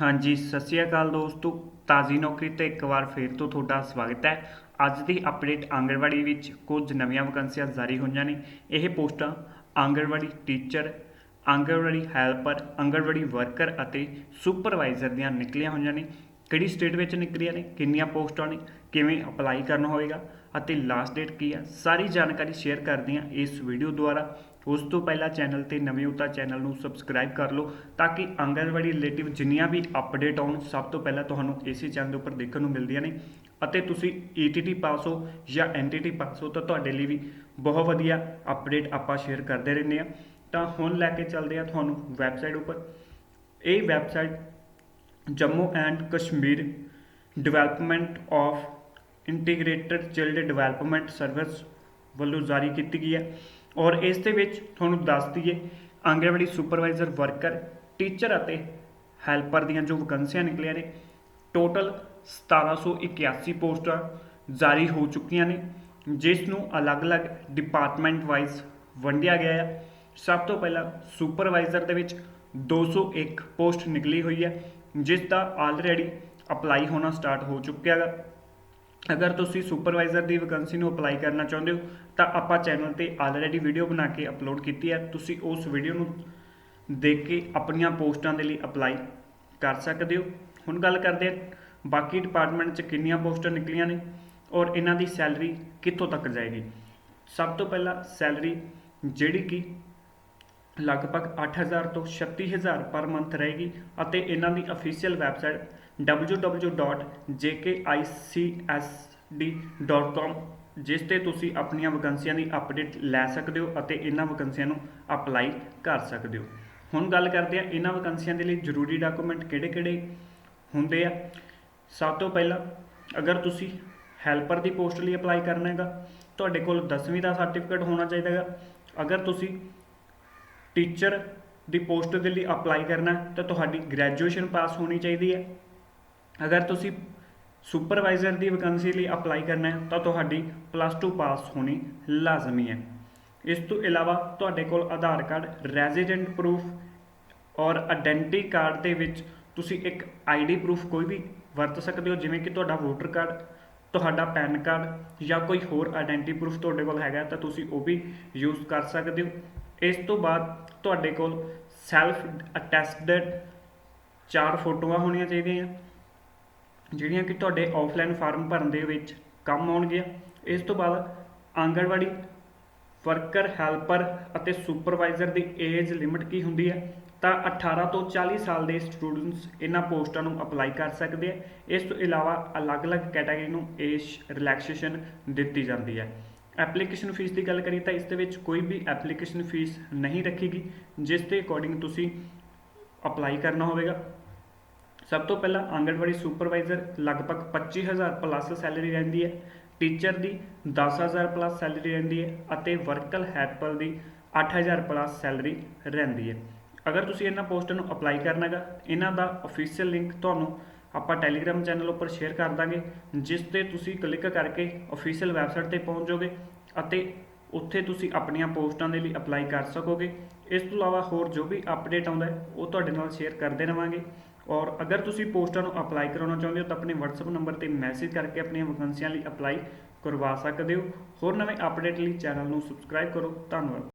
ਹਾਂਜੀ, ਸਤਿ ਸ਼੍ਰੀ ਅਕਾਲ ਦੋਸਤੋ। ਤਾਜ਼ੀ ਨੌਕਰੀ ਤੇ ਇੱਕ ਵਾਰ ਫੇਰ ਤੋਂ ਤੁਹਾਡਾ ਸਵਾਗਤ ਹੈ। ਅੱਜ ਦੀ ਅਪਡੇਟ ਆਂਗਣਵਾੜੀ ਵਿੱਚ ਕੁਝ ਨਵੀਆਂ ਵੈਕੰਸੀਆਂ ਜਾਰੀ ਹੋਈਆਂ ਨੇ। ਇਹ ਪੋਸਟਾਂ anganwadi teacher anganwadi helper anganwadi worker ਅਤੇ ਸੁਪਰਵਾਈਜ਼ਰ ਦੀਆਂ ਨਿਕਲੀਆਂ ਹੋਈਆਂ ਨੇ। ਕਿਹੜੀ ਸਟੇਟ ਵਿੱਚ ਨਿਕਲੀਆਂ ਨੇ, ਕਿੰਨੀਆਂ ਪੋਸਟਾਂ ਨੇ, ਕਿਵੇਂ ਅਪਲਾਈ ਕਰਨਾ ਹੋਵੇਗਾ ਅਤੇ ਲਾਸਟ ਡੇਟ ਕੀ ਆ, ਸਾਰੀ ਜਾਣਕਾਰੀ ਸ਼ੇਅਰ ਕਰਦੇ ਹਾਂ ਇਸ ਵੀਡੀਓ ਦੁਆਰਾ। ਉਸ ਤੋਂ ਪਹਿਲਾਂ ਚੈਨਲ ਤੇ ਨਵੇਂ ਹੋ ਤਾਂ ਚੈਨਲ ਨੂੰ ਸਬਸਕ੍ਰਾਈਬ ਕਰ ਲਓ ਤਾਂ ਕਿ ਆਂਗਣਵਾੜੀ ਰਿਲੇਟਿਵ ਜਿੰਨੀਆਂ ਵੀ ਅਪਡੇਟ ਆਉਣ, ਸਭ ਤੋਂ ਪਹਿਲਾਂ ਤੁਹਾਨੂੰ ਇਸੇ ਚੈਨਲ ਦੇ ਉੱਪਰ ਦੇਖਣ ਨੂੰ ਮਿਲਦੀਆਂ ਨੇ ਅਤੇ ਤੁਸੀਂ ETT ਪਾਸ ਹੋ ਜਾਂ NTT ਪਾਸ ਹੋ ਤਾਂ ਤੁਹਾਡੇ ਲਈ ਵੀ ਬਹੁਤ ਵਧੀਆ ਅਪਡੇਟ ਆਪਾਂ ਸ਼ੇਅਰ ਕਰਦੇ ਰਹਿੰਦੇ ਆ ਤਾਂ ਹੁਣ ਲੈ ਕੇ ਚੱਲਦੇ ਆ ਤੁਹਾਨੂੰ ਵੈਬਸਾਈਟ ਉੱਪਰ। ਇਹ website Jammu and Kashmir development of integrated child development service ਵੱਲੋਂ ਜਾਰੀ ਕੀਤੀ ਗਈ ਹੈ। ਔਰ ਇਸ ਦੇ ਵਿੱਚ ਤੁਹਾਨੂੰ ਦੱਸ ਦਈਏ, ਆਂਗਣਵਾੜੀ ਸੁਪਰਵਾਈਜ਼ਰ, ਵਰਕਰ, ਟੀਚਰ ਅਤੇ ਹੈਲਪਰ ਦੀਆਂ ਜੋ ਵੈਕੰਸੀਆਂ ਨਿਕਲੀਆਂ ਨੇ, ਟੋਟਲ 1781 ਪੋਸਟਾਂ ਜਾਰੀ ਹੋ ਚੁੱਕੀਆਂ ਨੇ, ਜਿਸ ਨੂੰ ਅਲੱਗ-ਅਲੱਗ ਡਿਪਾਰਟਮੈਂਟ ਵਾਈਜ਼ ਵੰਡਿਆ ਗਿਆ ਹੈ। ਸਭ ਤੋਂ ਪਹਿਲਾਂ ਸੁਪਰਵਾਈਜ਼ਰ ਦੇ ਵਿੱਚ 201 ਪੋਸਟ ਨਿਕਲੀ ਹੋਈ ਹੈ। ਜਿਸ ਦਾ ਆਲਰੇਡੀ ਅਪਲਾਈ ਹੋਣਾ ਸਟਾਰਟ ਹੋ ਚੁੱਕਿਆ ਹੈ ਅਗਰ ਤੁਸੀਂ ਸੁਪਰਵਾਈਜ਼ਰ ਦੀ ਵੈਕੈਂਸੀ ਨੂੰ ਅਪਲਾਈ ਕਰਨਾ ਚਾਹੁੰਦੇ ਹੋ, ਤਾਂ ਆਪਾਂ ਚੈਨਲ ਤੇ ਆਲਰੇਡੀ ਵੀਡੀਓ ਬਣਾ ਕੇ ਅਪਲੋਡ ਕੀਤੀ ਹੈ। ਤੁਸੀਂ ਉਸ ਵੀਡੀਓ ਨੂੰ ਦੇਖ ਕੇ ਆਪਣੀਆਂ ਪੋਸਟਾਂ ਦੇ ਲਈ ਅਪਲਾਈ ਕਰ ਸਕਦੇ ਹੋ। ਹੁਣ ਗੱਲ ਕਰਦੇ ਹਾਂ, ਬਾਕੀ ਡਿਪਾਰਟਮੈਂਟ 'ਚ ਕਿੰਨੀਆਂ ਪੋਸਟਾਂ ਨਿਕਲੀਆਂ ਨੇ ਔਰ ਇਹਨਾਂ ਦੀ ਸੈਲਰੀ ਕਿੱਥੋਂ ਤੱਕ ਜਾਏਗੀ? ਸਭ ਤੋਂ ਪਹਿਲਾਂ ਸੈਲਰੀ ਜਿਹੜੀ ਕਿ ਲਗਭਗ 8000 ਤੋਂ 36000 ਪਰ ਮੰਥ ਰਹੇਗੀ ਅਤੇ ਇਹਨਾਂ ਦੀ ਅਫੀਸ਼ੀਅਲ ਵੈਬਸਾਈਟ www.jkicsd.com ਜਿਸ ਤੇ ਤੁਸੀਂ ਆਪਣੀਆਂ ਵੈਕੰਸੀਆਂ ਦੀ ਅਪਡੇਟ ਲੈ ਸਕਦੇ ਹੋ ਅਤੇ ਇਹਨਾਂ ਵੈਕੰਸੀਆਂ ਨੂੰ ਅਪਲਾਈ ਕਰ ਸਕਦੇ ਹੋ। ਹੁਣ ਗੱਲ ਕਰਦੇ ਹਾਂ ਇਹਨਾਂ ਵੈਕੰਸੀਆਂ ਦੇ ਲਈ ਜ਼ਰੂਰੀ ਡਾਕੂਮੈਂਟ ਕਿਹੜੇ-ਕਿਹੜੇ ਹੁੰਦੇ ਆ। ਸਭ ਤੋਂ ਪਹਿਲਾਂ ਅਗਰ ਤੁਸੀਂ ਹੈਲਪਰ ਦੀ ਪੋਸਟ ਲਈ ਅਪਲਾਈ ਕਰਨਾ ਹੈਗਾ, ਤੁਹਾਡੇ ਕੋਲ 10ਵੀਂ ਦਾ ਸਰਟੀਫਿਕੇਟ ਹੋਣਾ ਚਾਹੀਦਾ ਹੈਗਾ। ਅਗਰ ਤੁਸੀਂ ਟੀਚਰ ਦੀ ਪੋਸਟ ਦੇ ਲਈ ਅਪਲਾਈ ਕਰਨਾ, ਤਾਂ ਤੁਹਾਡੀ ਗ੍ਰੈਜੂਏਸ਼ਨ ਪਾਸ ਹੋਣੀ ਚਾਹੀਦੀ ਹੈ। ਅਗਰ ਤੁਸੀਂ ਸੁਪਰਵਾਈਜ਼ਰ ਦੀ ਵੈਕੰਸੀ ਲਈ ਅਪਲਾਈ ਕਰਨਾ ਹੈ, ਤਾਂ ਤੁਹਾਡੀ ਪਲੱਸ 2 ਪਾਸ ਹੋਣੀ ਲਾਜ਼ਮੀ ਹੈ। ਇਸ ਤੋਂ ਇਲਾਵਾ ਤੁਹਾਡੇ ਕੋਲ ਆਧਾਰ ਕਾਰਡ, ਰੈਜ਼ੀਡੈਂਟ ਪ੍ਰੂਫ ਔਰ ਆਇਡੈਂਟੀ ਕਾਰਡ ਦੇ ਵਿੱਚ ਤੁਸੀਂ ਇੱਕ ਆਈਡੀ ਪ੍ਰੂਫ ਕੋਈ ਵੀ ਵਰਤ ਸਕਦੇ ਹੋ, ਜਿਵੇਂ ਕਿ ਤੁਹਾਡਾ ਵੋਟਰ ਕਾਰਡ, ਤੁਹਾਡਾ ਪੈਨ ਕਾਰਡ ਜਾਂ ਕੋਈ ਹੋਰ ਆਇਡੈਂਟੀ ਪ੍ਰੂਫ ਤੁਹਾਡੇ ਕੋਲ ਹੈਗਾ, ਤਾਂ ਤੁਸੀਂ ਉਹ ਵੀ ਯੂਜ਼ ਕਰ ਸਕਦੇ ਹੋ। ਇਸ ਤੋਂ ਬਾਅਦ ਤੁਹਾਡੇ ਕੋਲ ਸੈਲਫ ਅਟੈਸਟਡ ਚਾਰ ਫੋਟੋਆਂ ਹੋਣੀਆਂ ਚਾਹੀਦੀਆਂ। ਜਿਹੜੀਆਂ ਕਿ ਤੁਹਾਡੇ ਆਫਲਾਈਨ ਫਾਰਮ ਭਰਨ ਦੇ ਵਿੱਚ ਕੰਮ ਆਉਣਗੀਆਂ। ਇਸ ਤੋਂ ਬਾਅਦ ਆਂਗਣਵਾੜੀ ਵਰਕਰ ਹੈਲਪਰ ਅਤੇ ਸੁਪਰਵਾਈਜ਼ਰ ਦੀ ਏਜ ਲਿਮਿਟ ਕੀ ਹੁੰਦੀ ਹੈ? ਤਾਂ 18 ਤੋਂ 40 ਸਾਲ ਦੇ ਸਟੂਡੈਂਟਸ ਇਹਨਾਂ ਪੋਸਟਾਂ ਨੂੰ ਅਪਲਾਈ ਕਰ ਸਕਦੇ ਆ। ਇਸ ਤੋਂ ਇਲਾਵਾ ਅਲੱਗ-ਅਲੱਗ ਕੈਟਾਗਰੀ ਨੂੰ ਏਜ ਰਿਲੈਕਸੇਸ਼ਨ ਦਿੱਤੀ ਜਾਂਦੀ ਹੈ। ਐਪਲੀਕੇਸ਼ਨ ਫੀਸ ਦੀ ਗੱਲ ਕਰੀਏ ਤਾਂ ਇਸ ਦੇ ਵਿੱਚ ਕੋਈ ਵੀ ਐਪਲੀਕੇਸ਼ਨ ਫੀਸ ਨਹੀਂ ਰੱਖੀਗੀ, ਜਿਸ ਦੇ ਅਕੋਰਡਿੰਗ ਤੁਸੀਂ ਅਪਲਾਈ ਕਰਨਾ ਹੋਵੇਗਾ। ਸਭ ਤੋਂ ਪਹਿਲਾਂ ਆਂਗਣਵਾੜੀ ਸੁਪਰਵਾਈਜ਼ਰ ਲਗਭਗ 25000 ਪਲੱਸ ਸੈਲਰੀ ਰਹਿੰਦੀ ਹੈ, ਟੀਚਰ ਦੀ 10000 ਪਲੱਸ ਸੈਲਰੀ ਰਹਿੰਦੀ ਹੈ ਅਤੇ ਵਰਕਲ ਹੈਲਪਰ ਦੀ 8000 ਪਲੱਸ ਸੈਲਰੀ ਰਹਿੰਦੀ ਹੈ। ਅਗਰ ਤੁਸੀਂ ਇਹਨਾਂ ਪੋਸਟਾਂ ਨੂੰ ਅਪਲਾਈ ਕਰਨਾਗਾ ਇਹਨਾਂ ਦਾ ਅਫੀਸ਼ੀਅਲ ਲਿੰਕ ਤੁਹਾਨੂੰ ਆਪਾਂ ਟੈਲੀਗ੍ਰਾਮ ਚੈਨਲ ਉੱਪਰ ਸ਼ੇਅਰ ਕਰ ਦਾਂਗੇ, ਜਿਸ ਤੇ ਤੁਸੀਂ ਕਲਿੱਕ ਕਰਕੇ ਅਫੀਸ਼ੀਅਲ ਵੈਬਸਾਈਟ ਤੇ ਪਹੁੰਚ ਜਾਓਗੇ ਅਤੇ ਉੱਥੇ ਤੁਸੀਂ ਆਪਣੀਆਂ ਪੋਸਟਾਂ ਦੇ ਲਈ ਅਪਲਾਈ ਕਰ ਸਕੋਗੇ। ਇਸ ਤੋਂ ਇਲਾਵਾ ਹੋਰ ਜੋ ਵੀ ਅਪਡੇਟ ਆਉਂਦਾ ਉਹ ਤੁਹਾਡੇ ਨਾਲ ਸ਼ੇਅਰ ਕਰਦੇ ਰਵਾਂਗੇ। ਔਰ ਅਗਰ ਤੁਸੀਂ ਪੋਸਟਾਂ ਨੂੰ ਅਪਲਾਈ ਕਰਾਉਣਾ ਚਾਹੁੰਦੇ ਹੋ, ਤਾਂ ਆਪਣੇ WhatsApp ਨੰਬਰ ਤੇ ਮੈਸੇਜ ਕਰਕੇ ਆਪਣੀਆਂ ਵੈਕੰਸੀਆਂ ਲਈ ਅਪਲਾਈ ਕਰਵਾ ਸਕਦੇ ਹੋ। ਹੋਰ ਨਵੇਂ ਅਪਡੇਟ ਲਈ ਚੈਨਲ ਨੂੰ ਸਬਸਕ੍ਰਾਈਬ ਕਰੋ। ਧੰਨਵਾਦ।